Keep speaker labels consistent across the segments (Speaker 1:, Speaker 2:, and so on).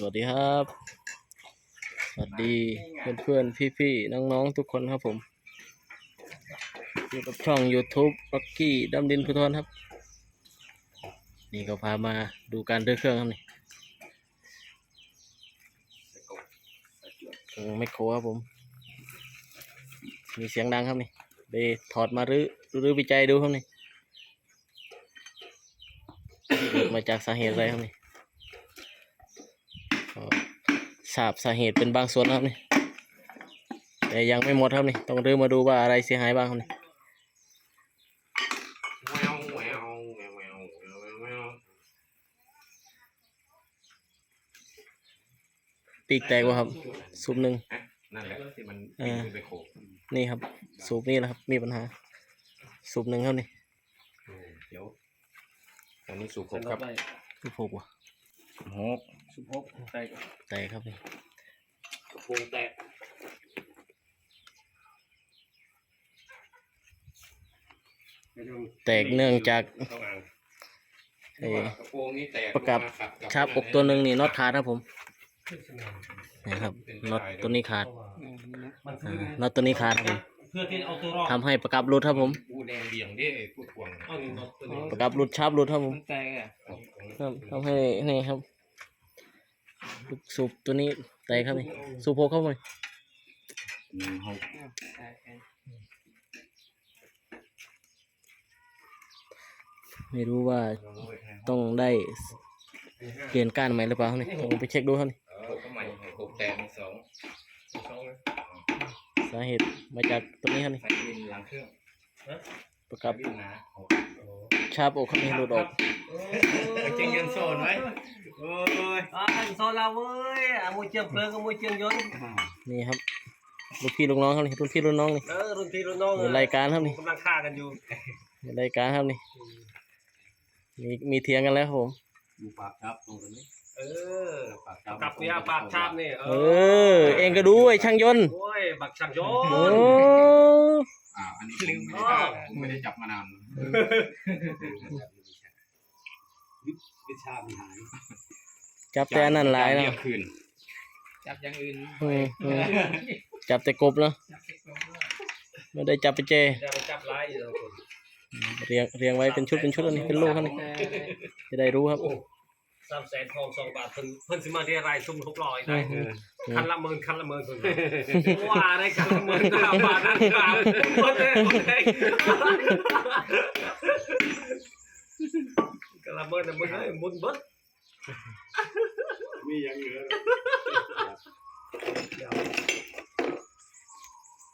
Speaker 1: สวัสดีครับ สวัสดีเพื่อนเพื่อนพี่พี่ๆน้องๆทุกคนครับผม อยู่กับช่อง YouTube ร็อกกี้ดำดินพุทรครับ นี่ก็พามาดูการเดินเครื่องครับนี่เครื่องไมโครครับผม มีเสียงดังครับนี่ไปถอดมารื้อรื้อวิจัยดูครับนี่ มาจากสาเหตุอะไรครับนี่ ทราบสาเหตุเป็นบางส่วนนะครับนี่แต่ยังไม่หมดครับนี่ต้องเริ่มมาดูว่าอะไรเสียหายบ้างครับนี่
Speaker 2: แมวแมวแมวแมวแมวแมว
Speaker 1: ปีกแตกวะครับสูบหนึ่ง
Speaker 2: นั่นแหละที่มัน
Speaker 1: เออ
Speaker 2: ไปโขก
Speaker 1: นี่ครับ สูบนี่แหละครับมีปัญหา สูบหนึ่งครับนี่
Speaker 2: เดี๋ยวอันนี้สูบหกครับ
Speaker 1: สูบหกวะ
Speaker 2: หก
Speaker 3: สิบหกแตก
Speaker 1: แตกครับนี่
Speaker 2: กระโปรงแตก
Speaker 1: แตกเนื่องจาก
Speaker 2: ต้องอ่าง
Speaker 1: เอ่อ ก
Speaker 2: ระโปรงนี้แตก
Speaker 1: ประกับ
Speaker 2: ลงมา
Speaker 1: ชาบอกตัวหนึ่งนี่น็อตขาดครับผมนะครับน็อตตัวนี้ขาด
Speaker 3: มัน
Speaker 1: อ่า
Speaker 3: คือ
Speaker 1: น็อตตัวนี้ขาดครับผม
Speaker 3: เพื่อที่เอาตัวรอด
Speaker 1: ทำให้ประกับหลุดครับผม
Speaker 2: อูแดงเบี่ยงดิพูดทวง
Speaker 3: เอาหนึ่งน็อตตัวนี้
Speaker 1: ประกับหลุดชาร์ปหลุดครับผม
Speaker 3: มันแตกอะ
Speaker 1: ครับทำให้นี่ครับ ลูกสูบตัวนี้แตกครับนี่สูบหกเข้าไป
Speaker 2: หก
Speaker 1: ไม่รู้ว่าต้องได้เปลี่ยนก้านใหม่หรือเปล่าครับนี่ต้องไปเช็คดูครับนี่
Speaker 2: หกทำไมหกแตกสอง
Speaker 1: สาเหตุมาจากตัวนี้ครับนี่
Speaker 2: ใส่วินหลังเครื่อง
Speaker 1: ประกับ
Speaker 2: วินนะหก
Speaker 1: ชาร์ปอกครับนี่หลุดออก
Speaker 2: จริงยันโซนไว้ โอ้ย
Speaker 3: อ่าโซลาเว้ยอะมวยเจียงเพลิงกับมวยเจียงยนต์
Speaker 1: นี่ครับลูกพี่ลูกน้องครับนี่รุ่นพี่รุ่นน้องนี่
Speaker 3: เออรุ่นพี่รุ่นน้อง
Speaker 1: มีรายการครับนี่
Speaker 3: กำลังฆ่ากันอยู่
Speaker 1: มีรายการครับนี่มีมีเถียงกันแล้วครับผม
Speaker 2: ดูปากครับตรงนี้
Speaker 3: เออ
Speaker 2: ปากครับ
Speaker 3: กับเนี่ยปากชาบนี่เอ
Speaker 1: เออ เองก็ดูไอ้ช่างยนต์
Speaker 3: โอ้ยบักช่างย
Speaker 1: โอ้
Speaker 3: นต์
Speaker 2: อ่าอันนี้ผมไม่ได้ไม่ได้จับมานาน
Speaker 3: วิชามันหาย
Speaker 1: จับแต่อันนั่นหลายแล้ว
Speaker 2: เรียกคืน
Speaker 4: จับอย่างอื่น
Speaker 1: อืมอืมจับแต่กบเนาะไม่ได้จับไปเจ
Speaker 3: จะไปจับไล่อยู่แล้วคน
Speaker 1: เรียงเรียงไว้เป็นชุดเป็นชุดอันนี้เป็นลูกครับนี่จะได้รู้ครับ
Speaker 3: สามแสนทองสองบาทเพิ่นเพิ่นสิมาเรียรายซุ่มหกร้อยได้
Speaker 1: อืม
Speaker 3: คันละหมื่นคันละหมื่นเพิ่นว่าได้คันละหมื่นห้าบาทนั่นครับคนเด้คนเด้คัน ละหมื่นน่ะมึงเอ้ยหมุนเบิด
Speaker 2: มียังเหลือ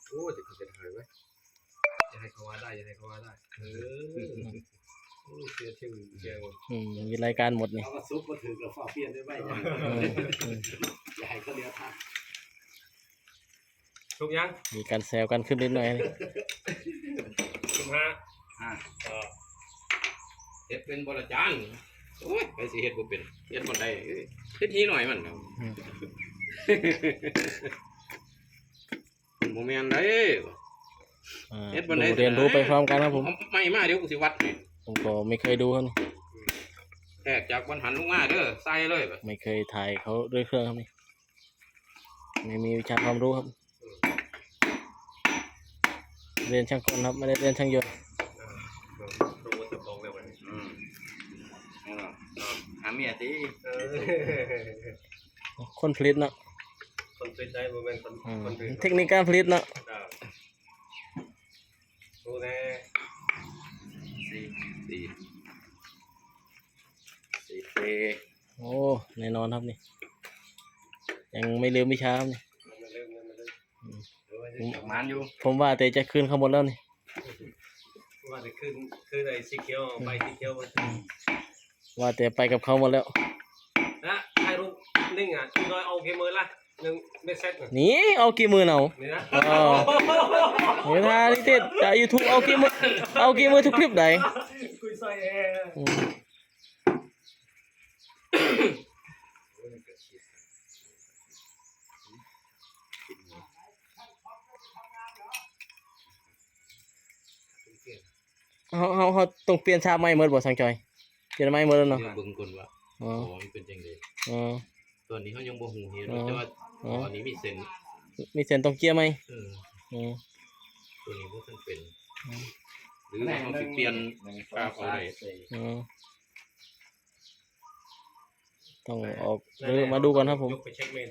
Speaker 3: โอ้จะเขาเป็นหายไว้จะให้เขาว่าได้จะให้เขาว่าได้เออโอ้เสียชื่อเสียหมด
Speaker 1: อืมมีรายการหมดนี่
Speaker 5: เอามาซุปมาถือกับฝาเปลี่ยนได้ไหมอย่า
Speaker 1: อืมอืม
Speaker 5: อย่าให้เขาเลี้ยงทาง
Speaker 3: ทุกยัง
Speaker 1: มีการแซวกันขึ้นนิดหน่อยนี่
Speaker 3: สิบห้า
Speaker 2: อ่า
Speaker 3: เออ
Speaker 2: เฮ็ดเป็นบรจานโอ้ยไปสิเฮ็ดบ่เป็นเฮ็ดบ่ได้เอ้ยเฮ็ดทีหน่อยมันเนาะ
Speaker 1: อืม
Speaker 2: มันบ่แม่นได้
Speaker 1: อ่า
Speaker 2: เฮ็ดบ่ได้
Speaker 1: ดูเรียนรู้ไปพร้อมกันครับผม
Speaker 2: เอาไม่มาเดี๋ยวกูสิวัดให้
Speaker 1: ผมก็ไม่เคยดูครับนี่
Speaker 2: แทกจากบนหันลงมาเด้อใส่เลยบัด
Speaker 1: ไม่เคยถ่ายเขาด้วยเครื่องครับนี่ไม่มีวิชาความรู้ครับ เรียนช่างกลครับไม่ได้เรียนช่างยนต์
Speaker 3: รู้ว่าจะลงเลยวันนี้
Speaker 2: อืมเอาล่ะ หาเมียติ
Speaker 3: เออ
Speaker 1: คนผลิตเนาะ
Speaker 3: คนเป็นได้โมเมนต์คน
Speaker 1: อืม
Speaker 3: คนเป็น
Speaker 1: เทคนิคการผลิตเนาะ
Speaker 3: รู้แน่
Speaker 2: สี่สี่สี่เต
Speaker 1: โอ้แน่นอนครับนี่ ยังไม่ลืมวิชาครับนี่
Speaker 3: มันไม่เริ่มมันไม่เริ่ม
Speaker 1: อืม
Speaker 3: เออว่าจะ
Speaker 2: ประมาณอยู่
Speaker 1: ผมว่าแต่จะคืนเขาหมดแล้วนี่
Speaker 3: ว่าจะขึ้นขึ้นไอ้สีเขียวไปสีเขียวมัน
Speaker 1: ว่าแต่ไปกับเขาหมดแล้ว
Speaker 3: นะถ่ายรูปนิ่งอะอีน้อยเอาเกมเมอร์ละหนึ่งเมสเซจหนึ่ง
Speaker 1: หนี่เอากี่มือเอา
Speaker 3: นี่นะ
Speaker 1: อ๋อเวลาที่ติดจากยูทูบเอากี่มือเอากี่มือทุกคลิปไหน
Speaker 3: คุยใส่แอร์
Speaker 1: อืมเขาเขาเขาต้องเปลี่ยนชาบใหม่เมื่อบ่สังจอย เปลี่ยนใหม่เมื่อแล้วเนาะ
Speaker 2: เดี๋ยวเบิ่งก่อนว่า
Speaker 1: อ๋อ
Speaker 2: โอ้มันเป็นจังได๋
Speaker 1: อ๋อ
Speaker 2: ตัวตัวนี้เขายังบ่หูเห็น
Speaker 1: อ๋อ
Speaker 2: แต่ว่า
Speaker 1: อ๋อ
Speaker 2: ตอนนี้มีเส้น
Speaker 1: มีเส้นตรงเกียร์ไหม
Speaker 2: เออ
Speaker 1: อืม
Speaker 2: ตัวนี้บ่ทันเป็น
Speaker 1: อืม
Speaker 2: หรือว่าเขาสิเปลี่ยนกราฟเอาได้
Speaker 1: อืมต้องออกหรือมาดูก่อนครับผม
Speaker 3: ยกไปเช็คเมน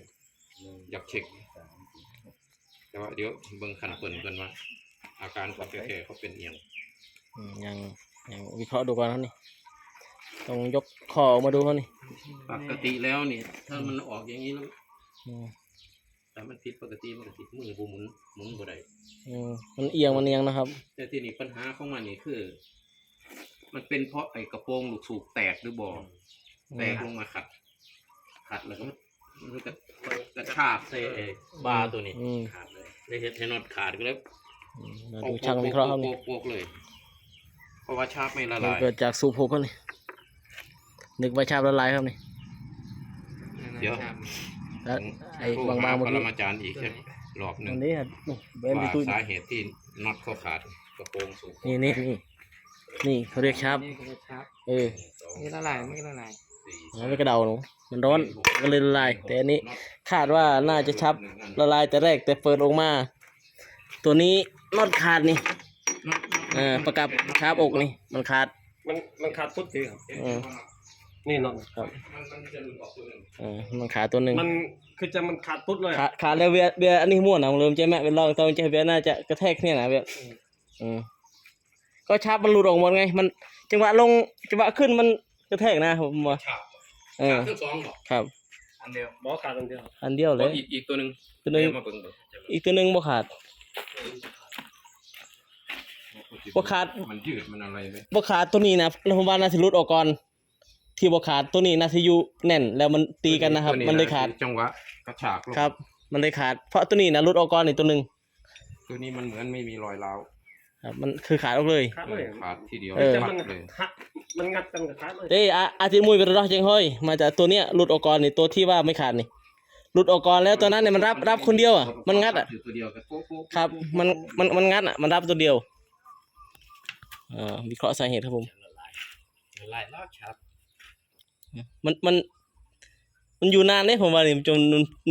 Speaker 2: อยากเช็คแต่ว่าเดี๋ยวเบิ่งขันเปิ่นเพิ่นว่าอาการของแก่ๆเขาเป็นเอียง
Speaker 1: อืมยังยังวิเคราะห์ดูก่อนครับนี่ ต้องยกคอออกมาดูครับนี่
Speaker 2: ปกติแล้วนี่ถ้ามันออกอย่างนี้แล้ว
Speaker 1: อืม
Speaker 2: แต่มันผิดปกติมันก็สิมือบ่หมุนหมุนบ่ได้
Speaker 1: อืมมันเอียงมันเอียงนะครับ
Speaker 2: แต่ที่นี่ปัญหาของมันนี่คือ มันเป็นเพราะไอ้กระโปรงลูกสูบแตกหรือบ่แตกลงมาขัด ขัดแล้วก็มันมันก็กระชากใส่ไอ้บาร์ตัวนี้
Speaker 1: อืม
Speaker 2: ขาดเลยได้เฮ็ดให้น็อตขาดก็เลย
Speaker 1: อืมมาดูช่างวิเคราะห์ครับนี่
Speaker 2: โปกๆเลย เพราะว่าชาร์ปไม่ละ
Speaker 1: มัน
Speaker 2: ลาย
Speaker 1: เกิดจากสูบหกครับนี่ นึกว่าชาบละลายครับนี่
Speaker 2: เดี๋ยว
Speaker 1: แล้วไอ้
Speaker 2: โทร
Speaker 1: บาง
Speaker 2: ห
Speaker 1: ๆเมื่อ
Speaker 2: ป
Speaker 1: กี้
Speaker 2: รมาจารย์อีกแค่รอบหนึ่
Speaker 1: อั
Speaker 2: ง
Speaker 1: นนี้ครับนี่เบน
Speaker 2: ว่า
Speaker 1: ที่ตุ้ย
Speaker 2: สาเหตุที่น็อตเขาขาดกระโปรงสูบ
Speaker 1: นี่นี่นี่นี่เขาเรียกชาบ
Speaker 4: นี่คือครับ
Speaker 1: เออ
Speaker 2: สอง
Speaker 4: นี่ละลายไม่ละลาย
Speaker 2: สี่
Speaker 1: มันไม่กระเดาหนูมันร้อนก็เลยละลาย แต่อันนี้
Speaker 2: น็อต
Speaker 1: คาดว่าน่าจะชับ
Speaker 2: หนึ่งอัน
Speaker 1: ละลายแต่แรกแต่เปิดออกมา ตัวนี้น็อตขาดนี่
Speaker 2: น็อต
Speaker 1: เออประกับอกชาบอกนี่มันขาด
Speaker 3: มันมันขาดปุ๊บเลยครับ
Speaker 1: อืม
Speaker 3: นี่เนาะ
Speaker 1: ครับ
Speaker 2: มันมันจะหลุดออกตัวหนึ่ง
Speaker 1: เออมันขาดตัวหนึ่ง
Speaker 3: มันคือจะมันขาดปุ๊บเลย
Speaker 1: ขาดขาดแล้วเบียร์เบียร์อันนี้ม่วนนะผมเริ่มใจแม่เป็นลองตอนใจเบียร์น่าจะกระแทกเนี่ยนะเบียร์อืมก็ชับมันหลุดออกหมดไง มันจังหวะลงจังหวะขึ้นมันกระแทกนะผมว่า
Speaker 2: ฉาบ
Speaker 1: เออ
Speaker 2: ทั้งสองบอก
Speaker 1: ครับ
Speaker 2: อันเดียว
Speaker 3: บอขาดตรงเดียว
Speaker 1: อันเดียวเลย
Speaker 2: อีกอีกตัวหนึ่ง
Speaker 1: ตัวหนึง
Speaker 2: เดี๋ยวมาเบิ่งเบิ่ง
Speaker 1: อีกตัวหนึงบ่ขาด บ่ขาด
Speaker 2: มันยืดมันอะไรไหม
Speaker 1: บ่ขาดตัวนี้นะแล้วผมว่าน่าสิหลุดออกก่อน ที่บ่ขาดตัวนี้น่าสิอยู่แน่นแล้วมันตีกันนะครับ
Speaker 2: ตัว
Speaker 1: มันเลยขาด
Speaker 2: จังหวะกระชากลง
Speaker 1: ครับ มันเลยขาดเพราะตัวนี้นะหลุดออกก่อนนี่ตัวหนึง
Speaker 2: ตัวนี้มันเหมือนไม่มีรอยร้าว
Speaker 1: ครับมันคือขาดออกเลย
Speaker 3: ขาดเลย
Speaker 2: ขาดทีเดียว
Speaker 1: เออ
Speaker 3: จะ
Speaker 2: ปั
Speaker 3: มัน
Speaker 2: ดเลย
Speaker 3: หักมันงัดกันกับขาดเลย
Speaker 1: เอ้ยอาอาจิมุยเป็นรอจังห้อยมาจากตัวเนี้ยหลุดออกก่อนนี่ตัวที่ว่าไม่ขาดนี่หลุดออกก่อนแล้วตัวนั้นเนี่ยมันรับรับคนเดียวอะมันงัดอะ
Speaker 2: ถืตัวเดียวกับโป๊ะโป๊ะ
Speaker 1: ครับ มันมันมันงัดอะมันรับตัวเดียวอ่าวิเคราะห์สาเหตุครับผม
Speaker 2: ละลายลอกชับ
Speaker 1: มันมัน มันอยู่นานเลยผมว่านี่จน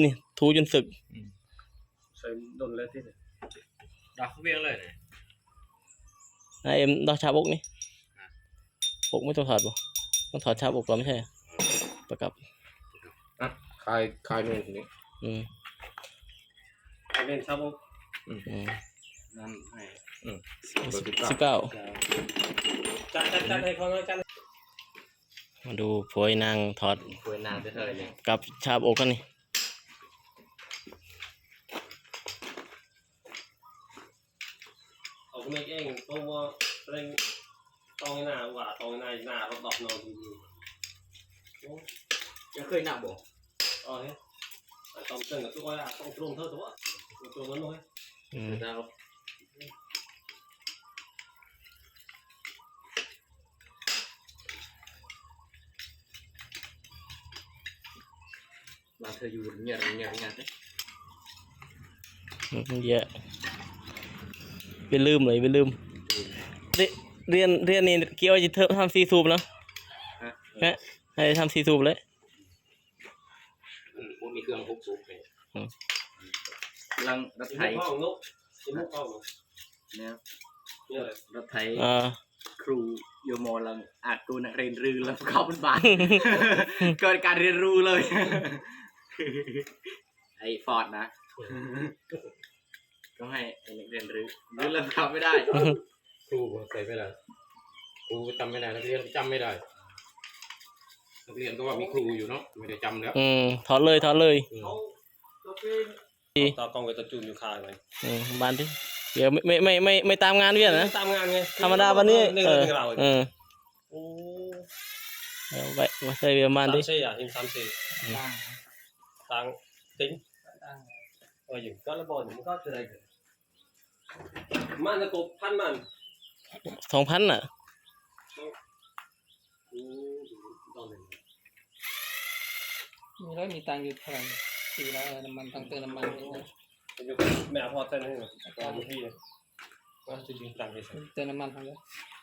Speaker 1: นี่ถูจนสึก
Speaker 3: ใส่โดนเลยที่เนี่ย
Speaker 2: ดักเวียงเลยเนี่ย
Speaker 1: นายเอ็มดอกชาบอกนี่ปกไม่ต้องถอดบ่ต้องถอดชาบอกก่อนไม่ใช่เหรอประกับ
Speaker 2: คลายคลายนู่นนี่
Speaker 1: อืม
Speaker 3: ไอเล่นชาบุก
Speaker 1: อืม
Speaker 2: นั่นให้
Speaker 1: สิบเก้า
Speaker 3: จัดจัดจัดให้เขาเลยจัด
Speaker 1: มาดูโพยนางถอด
Speaker 2: คุยนานไปเท่าไหร่เนี่ย
Speaker 1: กับชาบอกกันนี่
Speaker 3: ออกเมฆเองตัวว่าเร่งตองหน้าว่าตองหน้าหน้ารถดอกนอนดี
Speaker 2: ยังเคยหนักบ่
Speaker 3: ๆอ๋อเนี่ยต้องเต้นกับตัวอะต้องตรงเท่าตัวตัวมันน้อย
Speaker 1: อืม
Speaker 2: ดาว เธออยู่เงียบเงียบงียบ
Speaker 1: มันเยอะไปลืมเลยไปลืม เรียนเรียนนี่เกี่ยวจะเทอมทำซีซูบเนาะฮะให้ทำซีซูบเลย
Speaker 2: พวกมีเครื่องพกสูบเลย
Speaker 4: ลังรถไถเนี่ยรถไถครูโยโมลังอาจกูนักเรียนรือแล้วเข้าเป็นบ้านเกิดการเรียนรู้เลย ไอ้ฟอร์ดนะ ก็ให้ไอ้นักเรียนรือรือแล้วเข้าไม่ได้
Speaker 2: ครูใส่ไม่ได้ครูก็จำไม่ได้นักเรียนก็จำไม่ได้นักเรียนก็ว่ามีครูอยู่เนาะไม่ได้จำแล้ว
Speaker 1: อืมถอดเลยถอดเลย
Speaker 3: เอาตากล้องกับตะจูนอยู่คาไว้
Speaker 1: อืมบานที่เดี๋ยวไม่ไม่ไม่ไม่ไม่ตามงานเวียนนะ
Speaker 3: ตามงานไง
Speaker 1: ธรรมดาวันนี้
Speaker 3: หนึ่ง
Speaker 1: เออ
Speaker 3: หนึ่งเรา
Speaker 1: เออ
Speaker 3: โอ้
Speaker 1: เอาไปมาใส่เวียนบาน
Speaker 3: สาม
Speaker 1: ดิ
Speaker 3: สี่อะทีมสามสี่ตังติ้งเอออยู่ก็ระบอด มันก็จะได้เกิดมันจะกบพันมัน
Speaker 1: สองพันอะ
Speaker 3: อืมต้องหนึ่ง
Speaker 4: มีร้อยมีตังค์อยู่เท่าไหร่สี่ร้อยน้ำมันตังค์เติมน้ำมันนี่นะ
Speaker 3: เป็นอยู่แม่พอเต้นให้หน่อยตอนที่ก็จะยิงตังค์ไปใส่
Speaker 4: เติมน้ำมันเท่าไหร่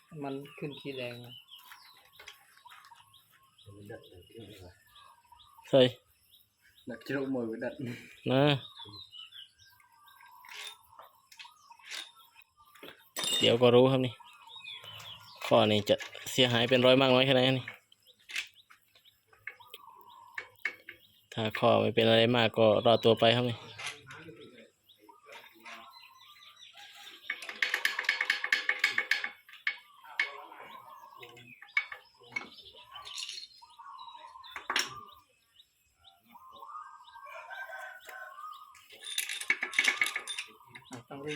Speaker 4: น้ำมันขึ้นขีดแดงนะ
Speaker 1: ใส่
Speaker 4: นัก จรมวยดัด
Speaker 1: นะเดี๋ยวก็รู้ครับนี่ข้อนี้จะเสียหายเป็นร้อยมากน้อยแค่ไหนนี่ถ้าข้อไม่เป็นอะไรมากก็รอตัวไปครับนี่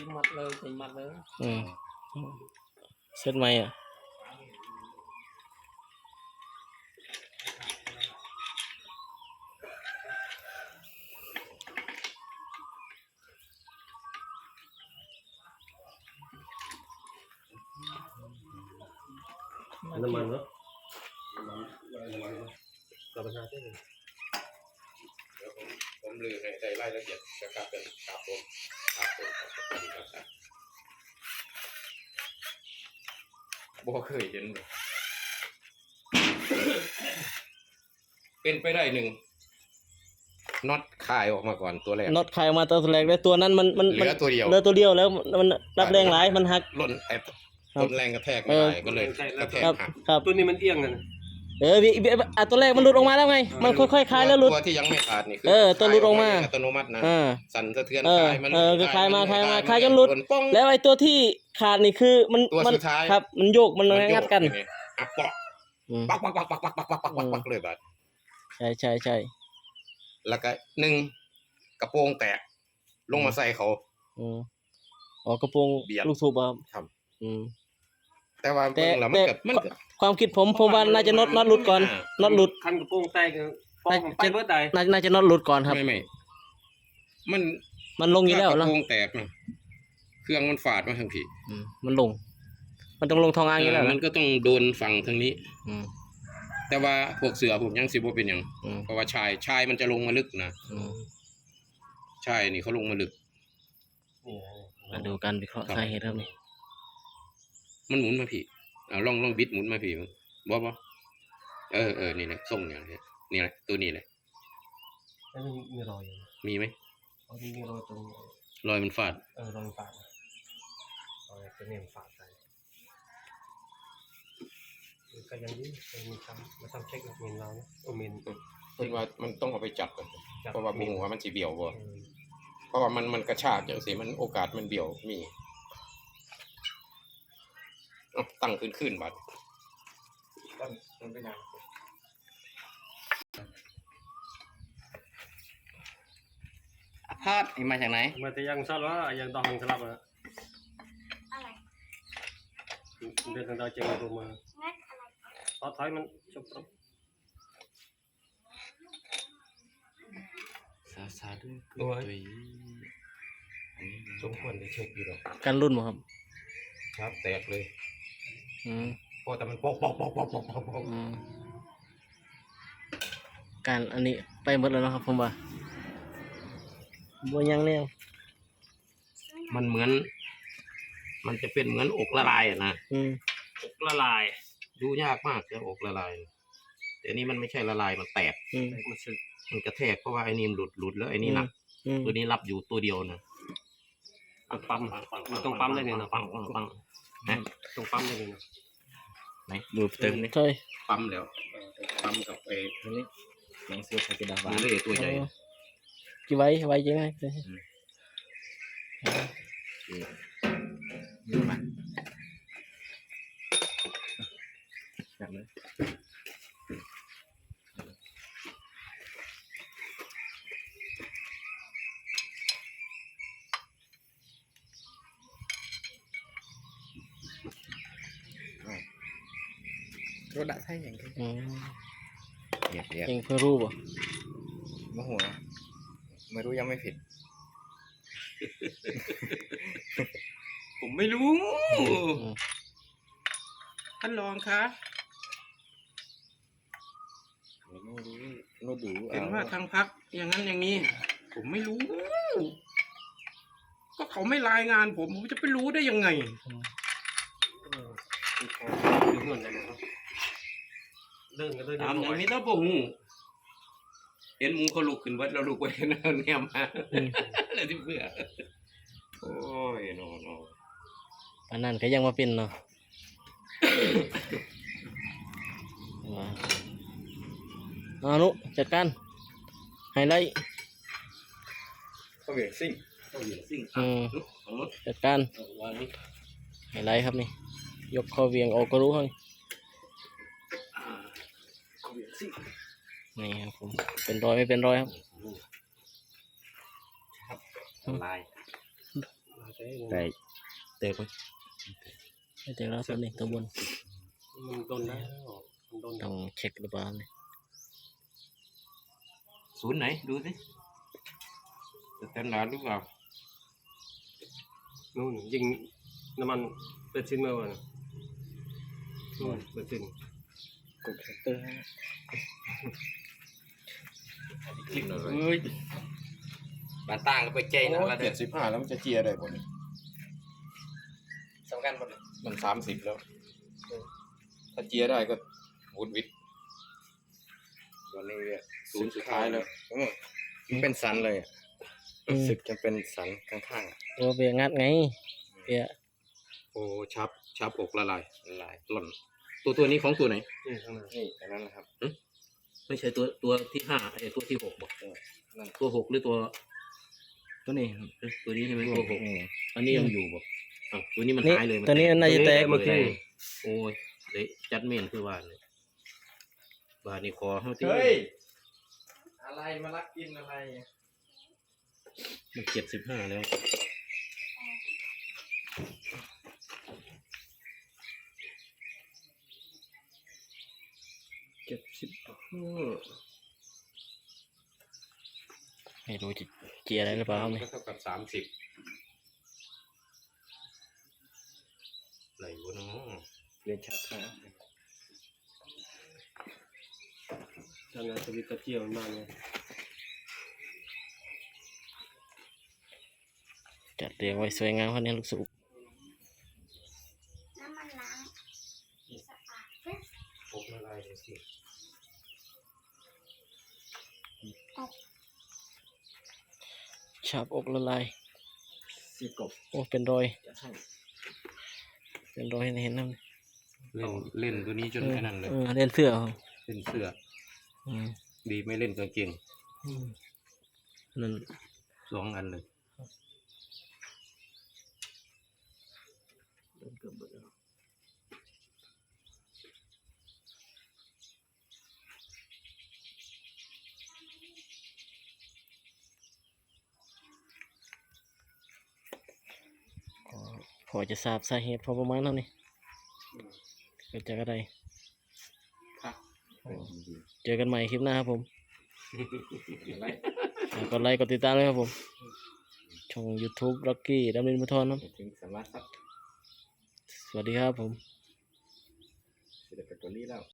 Speaker 3: mặt lên thì mặt nữa ừ. xét may à naman no Hãy subscribe cho kênh Ghiền Mì
Speaker 1: Gõ Để không bỏ lỡ những video hấp dẫn ะ
Speaker 3: น้ำมันเนาะกลับไปหาที่หนึ่ง
Speaker 2: ผมลือในในรายเอียดนะครับเป็นครับผมครับผมครับผมครับบ่เคยเห็นเลยเป็นไปได้หนึ่งน็อตคายออกมาก่อนตัวแรก
Speaker 1: น็อตคายออกมาตัวแรกแล้วตัวนั้นมันมัน
Speaker 2: เหลือตัวเดียว
Speaker 1: เหลือตัวเดียวแล้วมันรับแรงหลายมันหักห
Speaker 2: ล่นไอ้
Speaker 1: ครับ
Speaker 2: ต้นแรงกระแทกไม่ได้ก็เลยกระแทกหัก
Speaker 3: ตัวนี้มันเอียงกัน
Speaker 1: เออวิวิอะตัวแรกมันหลุดออกมาแล้วไง มันค่อยๆคลายแล้วหลุด
Speaker 2: ตัวที่ยังไม่ขาดนี่คื
Speaker 1: เออตัวหลุดออกมา
Speaker 2: อัตโนมัตินะ
Speaker 1: อ่า
Speaker 2: สั่นสะเทือน
Speaker 1: เออ
Speaker 2: คลายมัน
Speaker 1: เออก็คลายมาคลายมา
Speaker 2: น
Speaker 1: คลายจนหลุด
Speaker 2: ป้อง
Speaker 1: แล้วไอ้ตัวที่ขาดนี่คือมัน
Speaker 2: ตัว
Speaker 1: มั
Speaker 2: สุดท้าย
Speaker 1: ครับ มันโยกมัน
Speaker 2: มัโย
Speaker 1: งัดกัน
Speaker 2: ไงอะปอก
Speaker 1: อืม
Speaker 2: ปักปักปักปักปักปักปักปักปักปักเลยบาด
Speaker 1: ใช่ใช่ใช่
Speaker 2: แล้วก็หนึ่งกระโปรงแตก ลงมาใส่เขา
Speaker 1: อืมอ๋อกระโปรง
Speaker 2: เบียด
Speaker 1: ลูกสูบอะครับ
Speaker 2: ครับ
Speaker 1: อืม
Speaker 2: แต่ว่า
Speaker 1: แต่
Speaker 2: เบิ่งแล้วมัน
Speaker 1: แต่
Speaker 2: เกิดมันเกิด
Speaker 1: ความคิดผมผมว่าน่าจะน็อตน็อตหลุดก่อนน็อตหลุด
Speaker 3: คันกระโปรงแตกปองไปเมื่อใด
Speaker 1: น่าน่าจะน็อตหลุดก่อนครับ
Speaker 2: ไม่ไม่มัน
Speaker 1: มันลงอยู่แล้ว
Speaker 2: ถ้าก
Speaker 1: เนาะ
Speaker 2: ระโปรงแตกนะเครื่องมันฝาดมาทางผี
Speaker 1: อืมมันลง มันต้องลงทองอ้างอยู่แล้ว
Speaker 2: มั
Speaker 1: นะ
Speaker 2: นก็ต้องโดนฝั่งทางนี้
Speaker 1: อืม
Speaker 2: แต่ว่าพวกเสือผมยังสิบ่เป็นหยัง
Speaker 1: อืม
Speaker 2: เพราะว่าชายชายมันจะลงมาลึกนะ
Speaker 1: อืม
Speaker 2: ชายนี่เขาลงมาลึก
Speaker 3: นี่
Speaker 1: มาดูกันวิเคราะห์
Speaker 2: ครับ
Speaker 1: สาเหตุครับนี่
Speaker 2: มันหมุนมาผีอ่าลองลองบิดหมุนมาผีมั้งบ่บ่เออเออนี่แหละส่งอย่างนี้นี่แหละตัวนี้แหละ
Speaker 3: แล้วมีมีรอยอยู่
Speaker 2: มีไหม
Speaker 3: อ๋อมีมีรอยตรง
Speaker 2: รอยมันฟาด
Speaker 3: เออรอยฝาดรอยตัวนี้มันฝาดไปก็ยังดียังมีทำมาทำเช็คกับเมนเรานะโอเมน
Speaker 2: คิดว่ามันต้องเอาไปจับก่อน
Speaker 3: จับ
Speaker 2: เพราะว่าบุงว่ามันสิเบี่ยวบ่
Speaker 3: อืม
Speaker 2: เพราะว่ามันมันกระชากอย่างสิมันโอกาสมันเบี่ยวมีเอ้า ตั้งขึ้นขึ้นบัด
Speaker 4: มันเป็นยัง
Speaker 2: พาดมาจากไหน
Speaker 3: มันจะยังซัดว่ายังต้องหังสลับอะ
Speaker 6: อะไร
Speaker 3: เดินทางดาวเจอตัวมา
Speaker 6: งัดอะไร
Speaker 3: พอถอยมันจบ
Speaker 2: สาสาด้วย
Speaker 3: โอ้ยสมควรจะเช็คอยู่หรอก
Speaker 1: กันรุ่นบ่ครับ
Speaker 2: ครับแตกเลย
Speaker 1: อืม
Speaker 2: พอแต่มันปอกปอกปอกปอกปอกปอกปอก
Speaker 1: อืมการอันนี้ไปหมดแล้วเนาะครับผมว่าบ่ยังเนี่ย
Speaker 2: มันเหมือน มันจะเป็นเหมือนอกละลายอะนะ
Speaker 1: อืม
Speaker 3: อกละลาย
Speaker 2: ดูยากมากจะอกละลาย แต่อันนี้มันไม่ใช่ละลายมันแตก
Speaker 1: อืม
Speaker 3: มันสึก
Speaker 2: มันกระแทกเพราะว่าไอ้นี่มันหลุดหลุดแล้วไอ้นี่หนัก
Speaker 1: อืม
Speaker 2: ตัวนี้รับอยู่ตัวเดียวนะ
Speaker 3: ต้องปั๊มมันต้องปั๊มได้เลยนะ
Speaker 2: ปังปังปังนะ
Speaker 3: ต้องปั๊มได้เลยนะ
Speaker 2: ไหนดูเติมนี่
Speaker 1: ใช่
Speaker 2: ปั๊มแล้วปั๊มกับไอ้
Speaker 1: อันนี้หนังสือพากิดา
Speaker 2: ดู
Speaker 1: บา
Speaker 2: เล่ตัวใหญ่
Speaker 1: กี่ไว้ไว้ยังไง
Speaker 2: นี่มาจับเลย
Speaker 4: รถดัดให้อย่า งไร
Speaker 1: อืม
Speaker 2: เหยียบเหยียบ
Speaker 1: เองเพื่อรู้บ่
Speaker 4: โมโหไม่รู้ยังไม่ผิด
Speaker 2: ผมไม่รู้
Speaker 1: อืม
Speaker 2: ท่านรองคะ
Speaker 4: ไม่รู้รู้ดู
Speaker 2: เห็นว่าทางพักอย่างนั้นอย่างนี้ ผมไม่รู้ ก็เขาไม่รายงานผม ผมจะไปรู้ได้ยังไง
Speaker 3: ดึงเงินได้ไหมครับเดินก็เดิน
Speaker 2: ตามอย่าง
Speaker 3: นี้
Speaker 2: นี้ต้องผมห็นหมูเขาลุกขึ้นวัดเราลุกไว้แล้วเนี่ยมา
Speaker 1: อืม
Speaker 2: เลยที่เพื่อโอ้ยโนโน
Speaker 1: อันนั้นก็ยังมาเป็นเนาะว้าเอานุจัดการไฮไลท์
Speaker 2: เขาเหวี่ยงซิ่งเขาเหวี่ยงซิ่ง
Speaker 1: อืม
Speaker 2: ลุกของรถ
Speaker 1: จัดการ
Speaker 2: เอาวางนี่
Speaker 1: ไฮไลท์ครับนี่ ยกคอเวียงออกก็รู้ครับ
Speaker 2: อ่าเขาเหวี่ยงซิ่ง
Speaker 1: นี่ครับผมเป็นรอยไม่เป็นรอยครับ
Speaker 2: ลาย
Speaker 3: แต่
Speaker 2: เตะก่อน
Speaker 1: ไม่เจอแล้วตัวนี้ตัวบน
Speaker 3: มันโดนแล้วมันโดน
Speaker 1: ต้องเช็คหรือเปล่าเนี่ย
Speaker 2: ศูนย์ไหนดูสิสแตนดาร์ดหรือเปล่า
Speaker 3: นู่นยิงน้ำมันเปิดซินเมื่อวันนู่นเปิดซิน
Speaker 1: กดเตอร์
Speaker 2: คลิกเอ้ยบาต่างก็ไปใจนะละเด็
Speaker 6: เจ็
Speaker 2: ด
Speaker 6: ดสิบห้าแล้วมันจะเจียได้ผล
Speaker 2: สำคัญหมดเลย
Speaker 6: มันสามสิบแล้ว ถ้าเจียได้ก็วุดวิดตอนนี้ศูนย์สุดท้ายแล้วโอ้มันเป็นสันเลยอะรู้สึกจะเป็นสันข้างๆอะ
Speaker 1: ตัวเบียงัดไงเบีย
Speaker 2: โอ้ชับชับอกละลาย
Speaker 6: ละลาย
Speaker 2: หล่น ตัวตัวนี้ของตัวไหน
Speaker 3: นี่ข้างหน้า
Speaker 6: นี่อันนั้นนะครับ
Speaker 2: ไม่ใช่ตัวตัวที่ห้าไอ้ตัวที่หกบอก
Speaker 6: นั่น
Speaker 2: ตัวหกหรือตัวตัวนี้ครับเอ้ยตัวนี้ใช่ไหมตัวหก
Speaker 6: อืม
Speaker 2: อันนี้ยังอยู่บอกอ้าวตัวนี้มัน
Speaker 1: นี่
Speaker 2: หายเลย
Speaker 1: ตัวนี้น่าจะแตก
Speaker 2: เมื่อกี้โอ้ยเลยจัดเมนคือว่าเลยบาดนี่คอเขาที่
Speaker 6: อะไรมาลักกินอะไร
Speaker 2: มันเจ็ดสิบห้าแล้ว
Speaker 3: เจ็ดสิบ
Speaker 1: ไม่รู้จะเจียอะไรหรือเปล่าครับนี่
Speaker 2: ก็เท่ากับสามสิบไหนวะเนาะ
Speaker 6: เรียนชัดนะ
Speaker 3: ทำงานสวิตเตอร์เจียวมันมาเนี่ย
Speaker 1: จัดเรียงไว้สวยงามครับเนี่ยลูกสูบ
Speaker 7: น้ำมันล้างสะอาดเว้ย
Speaker 2: หกละลายเลยสิ
Speaker 1: ชาบอก ละลาย
Speaker 6: สิบกบ
Speaker 1: โอ้เป็นรอย
Speaker 6: จะให้
Speaker 1: เป็นรอยเห็นน้ำ
Speaker 2: เล่นเล่นตัวนี้จนแค่นั้นเลย
Speaker 1: เออเล่นเสื้อครับ
Speaker 2: เล่นเสื้อ
Speaker 1: อืม
Speaker 2: ดีไม่เล่นกางเกง
Speaker 1: อืมนั่น
Speaker 2: สองอันเลย
Speaker 1: ก็ อจะทราบสาเหตุพอประมาณเท่านี้เกิดจากอะไรเจอกันใหม่คลิปหน้าครับผมฝากกดไลค์กดติดตามเลยครับผม ช่อง YouTube Rocky ดำเนินพุทรครับ
Speaker 6: ถึงสามารถสัก
Speaker 1: สวัสดีครับผม